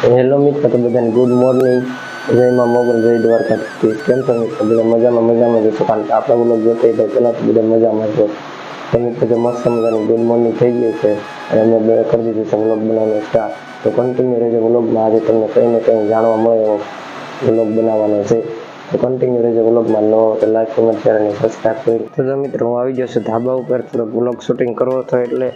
Hello મિત્રો, તો બધાને ગુડ મોર્નિંગ. જયમાં મોગલ, જય દ્વારકા કેમ છો બધા મજામાં મજામાં જશો કારણ કે આપણા બોલો જોતે તો પેલા તો બધા મજામાં છો તો તો મસ્ત મજાની ગુડ મોર્નિંગ થઈ ગયું છે અને અમે બે કરી દીધું છે વ્લોગ બનાવવાનો સ્ટાર્ટ તો કન્ટિન્યુ રહેજો વ્લોગમાં. આજે તમને કંઈ ને કંઈ જાણવા મળે એવો વ્લોગ બનાવવાનો છે. તો કન્ટિન્યુ રહેજો વ્લોગમાં. નો તો લાઈક કમેન્ટ શેર અને સબસ્ક્રાઈબ કરી. તો મિત્રો, હું આવી જશે ધાબા ઉપર. થોડોક વ્લોગ શૂટિંગ કરવો હતો એટલે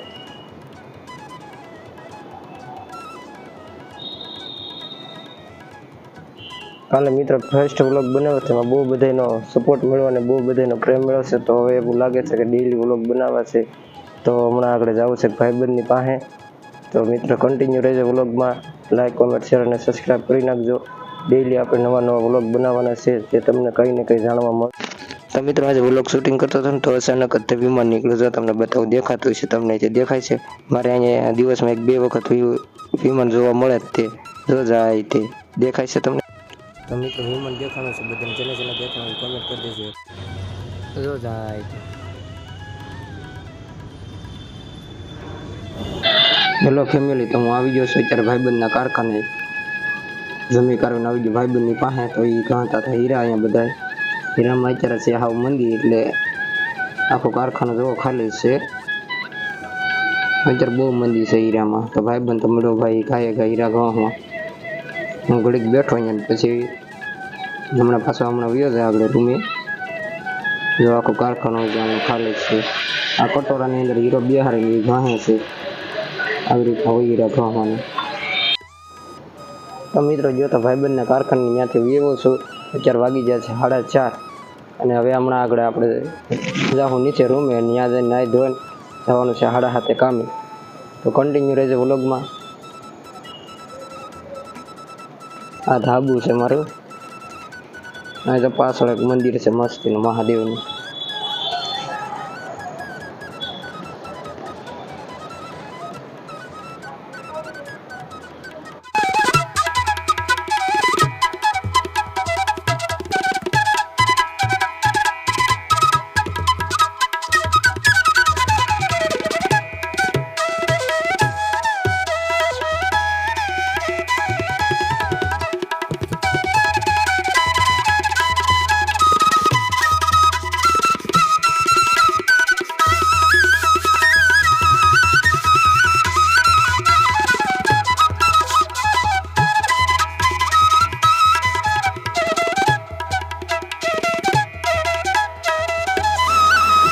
કાલે મિત્ર ફર્સ્ટ વ્લોગ બનાવ્યો તેમાં બહુ બધાનો સપોર્ટ મળ્યો અને બહુ બધાનો પ્રેમ મળ્યો છે. તો હવે એવું લાગે છે કે ડેઈલી વ્લોગ બનાવવા છે. તો હમણાં આગળ જવું છે ભાઈબંધની પાસે. તો મિત્ર કન્ટિન્યુ રહેજો વ્લોગમાં લાઈક કોમેન્ટ શેર અને સબસ્ક્રાઈબ કરી નાખજો. ડેઈલી આપણે નવા નવા વ્લોગ બનાવવાના છે, જે તમને કંઈ ને કંઈ જાણવા મળે. તો મિત્રો, આજે વ્લોગ શૂટિંગ કરતો હતો ને, તો અચાનક જ વિમાન નીકળ્યું છે. તમને બતાવું, દેખાતું છે તમને જે દેખાય છે. મારે અહીંયા દિવસમાં એક બે વખત વિમાન જોવા મળે જ તે. જો જાય તે. દેખાય છે તમને? તો મિત્રો હ્યુમન દેખાણું છે, બધાને જેને જેને દેખાણું કમેન્ટ કરી દેજો જો જાય. હેલો ફેમિલી તો હું આવી ગયો છું અત્યારે ભાઈબંધના કારખાને. જમી કારખાને આવી ગયો ભાઈબંધની પાસે, તો એ કહેતા હતા હીરા અહીંયા બધા હીરામાં અત્યારે છે હાવ મંદી એટલે આખો કારખાનો જોવો ખાલી છે. અત્યારે બહુ મંદી છે હીરામાં. તો ભાઈબંધ તો મળ્યો ભાઈ, ગાયે ગા હીરા ગામમાં હું ઘડીક બેઠો અહીંયા પછી હમણાં પાછો હમણાં વ્યો જાય આગળ રૂમે. જો આખો કારખાનો જાણે ખાલી છે. આ કટોરાની અંદર હીરો બિહારી ઘાહે છે. આવી રીતના હોય હીરા ઘાવાનું તો મિત્રો જો તો ભાઈબંધના કારખાને ત્યાંથી વ્યવો છું, અત્યારે વાગી જાય છે સાડા ચાર. અને હવે હમણાં આગળ આપણે જાઉં નીચે રૂમે ત્યાં જઈને નાહી ધોઈને જવાનું છે સાડા હાથે કામે. તો કન્ટિન્યુ રહેજો વ્લોગમાં આ ધાબુ છે મારું. અહીં તો પાછળ એક મંદિર છે મસ્તીનું મહાદેવનું.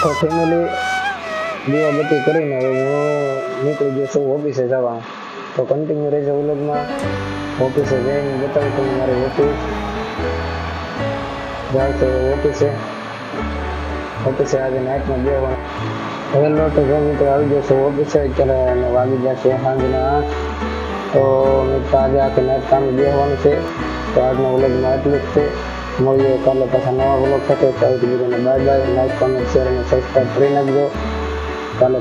તો ફેમિલી દીવાબત્તી કરીને હવે હું નીકળી ગયો છું ઓફિસે જવા. તો કન્ટિન્યુ રહેજો વ્લોગમાં. ઓફિસે જઈને બતાવું તમને મારી ઓફિસ જાઉં તો ઓફિસે. ઓફિસે આજે નાઇટમાં બે હેલો તો જો મિત્રો આવી ગયો છું ઓફિસે. અત્યારે વાગી જશે છે સાંજના તો મિત્રો આજે આખી નાઇટ કામ બેસવાનું છે. તો આજના વ્લોગમાં એટલું જ છે. મળીએ કાલે પાછા નવા વ્લોગ સાથે ત્યાં સુધી બધાને bye bye like comment share અને સબસ્ક્રાઈબ કરી નાખજો કાલે